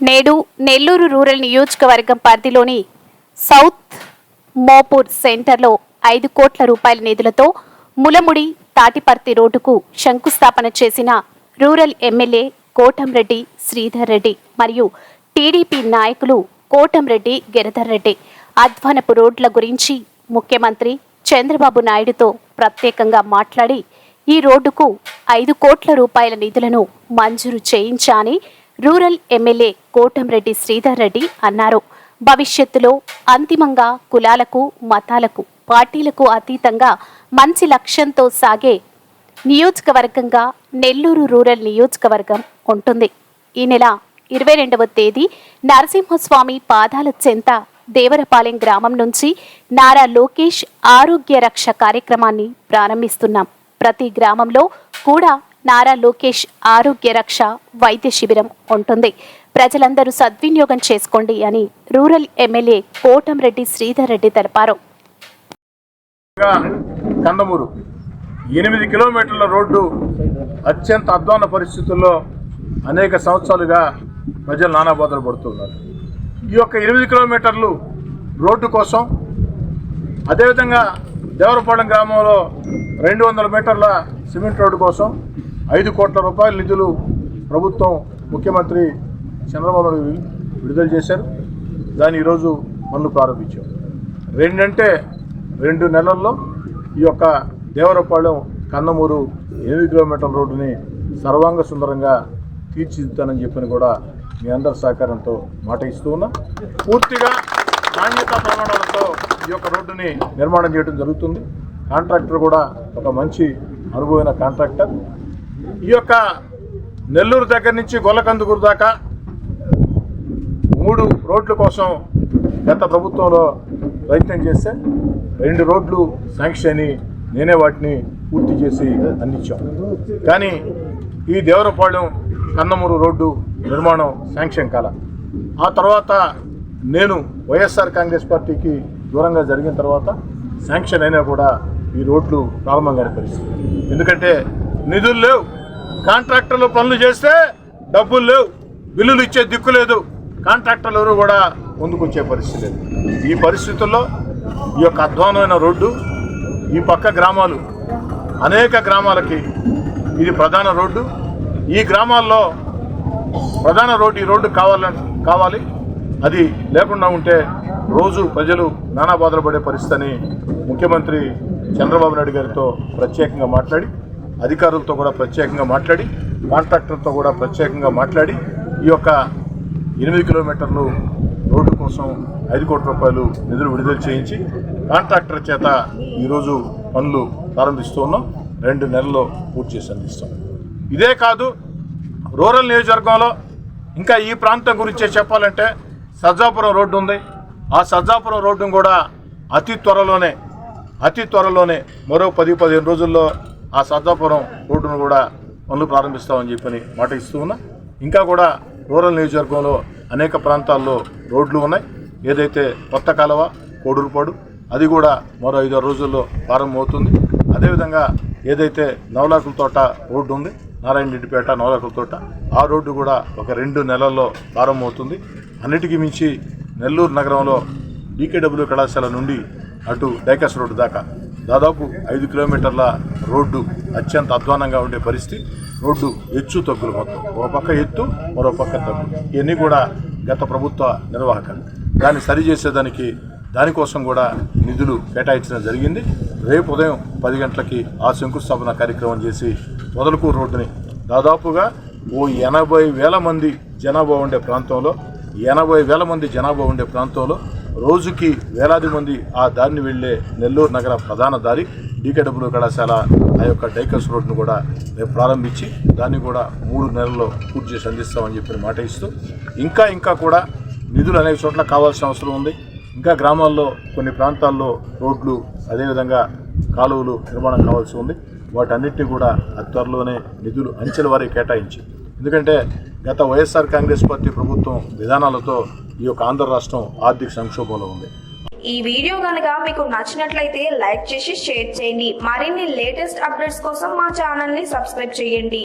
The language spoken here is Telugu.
నేడు నెల్లూరు రూరల్ నియోజకవర్గం పరిధిలోని సౌత్ మోపూర్ సెంటర్లో ఐదు కోట్ల రూపాయల నిధులతో ములముడి తాటిపర్తి రోడ్డుకు శంకుస్థాపన చేసిన రూరల్ ఎమ్మెల్యే కోటంరెడ్డి శ్రీధర్ రెడ్డి మరియు టీడీపీ నాయకులు కోటంరెడ్డి గిరిధర్ రెడ్డి. అధ్వానపు రోడ్ల గురించి ముఖ్యమంత్రి చంద్రబాబు నాయుడుతో ప్రత్యేకంగా మాట్లాడి ఈ రోడ్డుకు ఐదు కోట్ల రూపాయల నిధులను మంజూరు చేయించాని రూరల్ ఎమ్మెల్యే కోటంరెడ్డి శ్రీధర్ రెడ్డి అన్నారు. భవిష్యత్తులో అంతిమంగా కులాలకు మతాలకు పార్టీలకు అతీతంగా మంచి లక్ష్యంతో సాగే నియోజకవర్గంగా నెల్లూరు రూరల్ నియోజకవర్గం ఉంటుంది. ఈ నెల ఇరవై రెండవ తేదీ నరసింహస్వామి పాదాల చెంత దేవరపాలెం గ్రామం నుంచి నారా లోకేష్ ఆరోగ్య రక్ష కార్యక్రమాన్ని ప్రారంభిస్తున్నాం. ప్రతి గ్రామంలో కూడా నారా లోకేష్ ఆరోగ్య రక్ష వైద్య శిబిరం ఉంటుంది. ప్రజలందరూ సద్వినియోగం చేసుకోండి అని రూరల్ ఎమ్మెల్యే కోటంరెడ్డి శ్రీధర్ రెడ్డి తెలిపారు. కందమూరు. ఎనిమిది కిలోమీటర్ల రోడ్డు అత్యంత అధ్వాన పరిస్థితుల్లో అనేక సంవత్సరాలుగా ప్రజలు నానాబాధలు పడుతున్నారు. ఈ యొక్క ఎనిమిది కిలోమీటర్లు రోడ్డు కోసం అదేవిధంగా దేవరపాలెం గ్రామంలో రెండు వందల మీటర్ల సిమెంట్ రోడ్డు కోసం ఐదు కోట్ల రూపాయల నిధులు ప్రభుత్వం ముఖ్యమంత్రి చంద్రబాబు నాయుడు విడుదల చేశారు. దాన్ని ఈరోజు పనులు ప్రారంభించాం. రెండంటే రెండు నెలల్లో ఈ యొక్క దేవరపాళెం కన్నమూరు ఎనిమిది కిలోమీటర్ల రోడ్డుని సర్వాంగ సుందరంగా తీర్చిదిద్దానని చెప్పని కూడా మీ అందరి సహకారంతో మాట ఇస్తూ ఉన్నా. పూర్తిగా నాణ్యతా ప్రమాణాలతో ఈ యొక్క రోడ్డుని నిర్మాణం చేయడం జరుగుతుంది. కాంట్రాక్టర్ కూడా ఒక మంచి అనుభవమైన కాంట్రాక్టర్. ఈ యొక్క నెల్లూరు దగ్గర నుంచి గొల్లకందుకూరు దాకా మూడు రోడ్ల కోసం గత ప్రభుత్వంలో ప్రయత్నం చేస్తే రెండు రోడ్లు శాంక్షన్ అని నేనే వాటిని పూర్తి చేసి అందించాం. కానీ ఈ దేవరపాళెం కన్నమూరు రోడ్డు నిర్మాణం శాంక్షన్ కాల. ఆ తర్వాత నేను వైఎస్ఆర్ కాంగ్రెస్ పార్టీకి దూరంగా జరిగిన తర్వాత శాంక్షన్ అయినా కూడా ఈ రోడ్లు ప్రారంభం కాని పరిస్థితి. ఎందుకంటే నిధులు లేవు. కాంట్రాక్టర్లు పనులు చేస్తే డబ్బులు లేవు. బిల్లులు ఇచ్చే దిక్కు లేదు. కాంట్రాక్టర్లు ఎవరు కూడా ముందుకొచ్చే పరిస్థితి లేదు. ఈ పరిస్థితుల్లో ఈ యొక్క అధ్వానమైన రోడ్డు ఈ పక్క గ్రామాలు అనేక గ్రామాలకి ఇది ప్రధాన రోడ్డు. ఈ గ్రామాల్లో ప్రధాన రోడ్డు ఈ రోడ్డు కావాలని కావాలి. అది లేకుండా ఉంటే రోజు ప్రజలు నానా బాధలు పడే పరిస్థితిని ముఖ్యమంత్రి చంద్రబాబు నాయుడు గారితో ప్రత్యేకంగా మాట్లాడి అధికారులతో కూడా ప్రత్యేకంగా మాట్లాడి కాంట్రాక్టర్తో కూడా ప్రత్యేకంగా మాట్లాడి ఈ యొక్క ఎనిమిది కిలోమీటర్లు రోడ్డు కోసం ఐదు కోట్ల రూపాయలు నిధులు విడుదల చేయించి కాంట్రాక్టర్ చేత ఈరోజు పనులు ప్రారంభిస్తూ ఉన్నాం. రెండు నెలల్లో పూర్తి చేసి అందిస్తాం. ఇదే కాదు రూరల్ నియోజకవర్గంలో ఇంకా ఈ ప్రాంతం గురించే చెప్పాలంటే సజ్జాపురం రోడ్డు ఉంది. ఆ సజ్జాపురం రోడ్డును కూడా అతి త్వరలోనే అతి త్వరలోనే మరో పది పదిహేను రోజుల్లో ఆ సర్దాపురం రోడ్డును కూడా పనులు ప్రారంభిస్తామని చెప్పని మాట ఇస్తూ ఉన్నా. ఇంకా కూడా రూరల్ నియోజకవర్గంలో అనేక ప్రాంతాల్లో రోడ్లు ఉన్నాయి. ఏదైతే కొత్త కాలువ కోడూరుపాడు అది కూడా మరో ఐదారు రోజుల్లో ప్రారంభమవుతుంది. అదేవిధంగా ఏదైతే నవలాకుల తోట రోడ్డు ఉంది నారాయణ రెడ్డిపేట నవలాకుల తోట ఆ రోడ్డు కూడా ఒక రెండు నెలల్లో ప్రారంభమవుతుంది. అన్నిటికీ మించి నెల్లూరు నగరంలో డీకేడబ్ల్యూ కళాశాల నుండి అటు డైకాస్ రోడ్డు దాకా దాదాపు ఐదు కిలోమీటర్ల రోడ్డు అత్యంత అధ్వానంగా ఉండే పరిస్థితి. రోడ్డు ఎచ్చు తగ్గులు మొత్తం. ఒక పక్క ఎత్తు మరో పక్క తగ్గు. ఇవన్నీ కూడా గత ప్రభుత్వ నిర్వాహకం దాన్ని సరిచేసేదానికి దానికోసం కూడా నిధులు కేటాయించడం జరిగింది. రేపు ఉదయం పది గంటలకి ఆ శంకుస్థాపన కార్యక్రమం చేసి మొదలకూరు రోడ్డుని దాదాపుగా ఓ ఎనభై వేల మంది జనాభా ఉండే ప్రాంతంలో ఎనభై వేల మంది జనాభా ఉండే ప్రాంతంలో రోజుకి వేలాది మంది ఆ దారిని వెళ్ళే నెల్లూరు నగర ప్రధాన దారి డీకేడబ్ల్యూ కళాశాల ఆ యొక్క డైకస్ రోడ్ను కూడా రేపు ప్రారంభించి దాన్ని కూడా మూడు నెలల్లో పూర్తి చేసి అందిస్తామని చెప్పిన మాట ఇస్తూ ఇంకా ఇంకా కూడా నిధులు అనేక చోట్ల కావాల్సిన అవసరం ఉంది. ఇంకా గ్రామాల్లో కొన్ని ప్రాంతాల్లో రోడ్లు అదేవిధంగా కాలువలు నిర్మాణం కావాల్సి ఉంది. వాటన్నిటిని కూడా అతి త్వరలోనే నిధులు అంచెల వారీ కేటాయించి ఎందుకంటే గత వైఎస్ఆర్ కాంగ్రెస్ పార్టీ ప్రభుత్వం విధానాలతో ఈ యొక్క ఆంధ్ర రాష్ట్రం ఆర్థిక సంక్షోభంలో ఉంది. ఈ వీడియో కనుక మీకు నచ్చినట్లయితే లైక్ చేసి షేర్ చేయండి. మరిన్ని లేటెస్ట్ అప్డేట్స్ కోసం మా ఛానల్ని సబ్స్క్రైబ్ చేయండి.